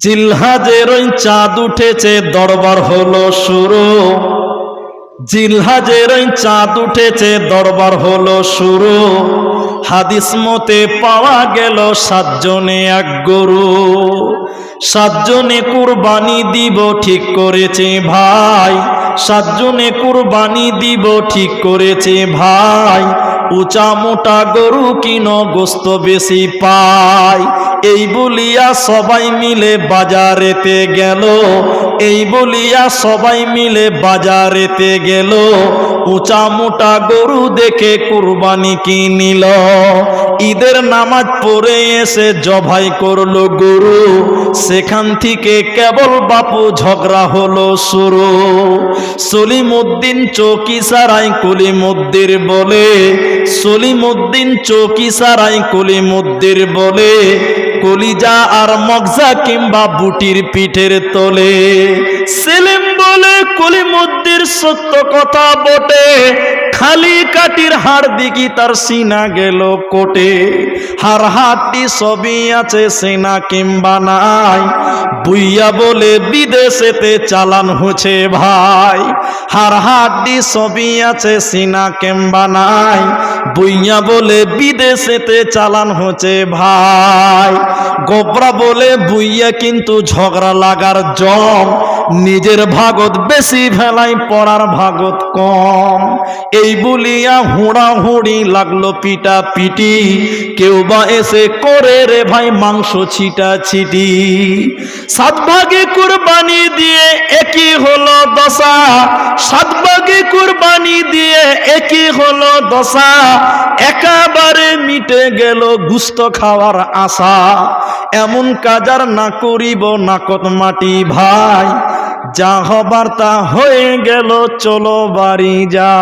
জিলহাজের ওই চাঁদ উঠেছে, দরবার হলো শুরু। জিলহাজের ওই চাঁদ উঠেছে, দরবার হলো শুরু। হাদিস মতে পাওয়া গেল সাতজনে এক গরু। সাতজনে কুরবানি দিব, ঠিক করেছে ভাই। সাতজনে কুরবানি দিব, ঠিক করেছে ভাই। উঁচা মোটা গরু কিন, গোস্ত বেশি পায় এই বলিয়া সবাই মিলে বাজারেতে গেল। এই বলিয়া সবাই মিলে বাজারেতে গেল। উঁচা মোটা গরু দেখে কুরবানি কিনিল ঈদের নামাজ পড়ে এসে জবাই করল গরু। সেখান থেকে কেবল বাপু ঝগড়া হলো শুরু। সলিমুদ্দিন চৌকি সারাই কলিমুদ্দির বলে, সলিমুদ্দিন চৌকি সারাই কলিমুদ্দির বলে কলিজা আর মগজা কিংবা বুটির পিঠের তোলে। সেলিম বলে, কলিমুদ্দির সত্য কথা বটে। খালি কাটির হাড় দিকি তার সিনা গেল কোটে। হার হাটটি সবই আছে সেনা কিংবা নাই। বুইয়া বলে, বিদেশেতে চালান হচ্ছে ভাই। হার হাড্ডি সবই আছে সিনা কিংবা নাই। বুইয়া বলে, বিদেশেতে চালান হচ্ছে ভাই। গোবরা বলে বুইয়া কিন্তু ঝগড়া লাগার জম। নিজের ভাগত বেশি ভেলাই পড়ার ভাগত কম। এই বলিয়া হুড়া হুড়ি লাগল পিটা পিটি। কেউ বা এসে করে রে ভাই মাংস ছিটা ছিটি। সাত ভাগে কুরবানি দিয়ে একই হলো দশা। সাত ভাগে কুরবানি দিয়ে একই হলো দশা। একেবারে মিটে গেল গুস্ত খাওয়ার আশা। এমন কাজার না করিব নাকত মাটি ভাই। যা হবার তা হয়ে গেল, চলো বাড়ি যা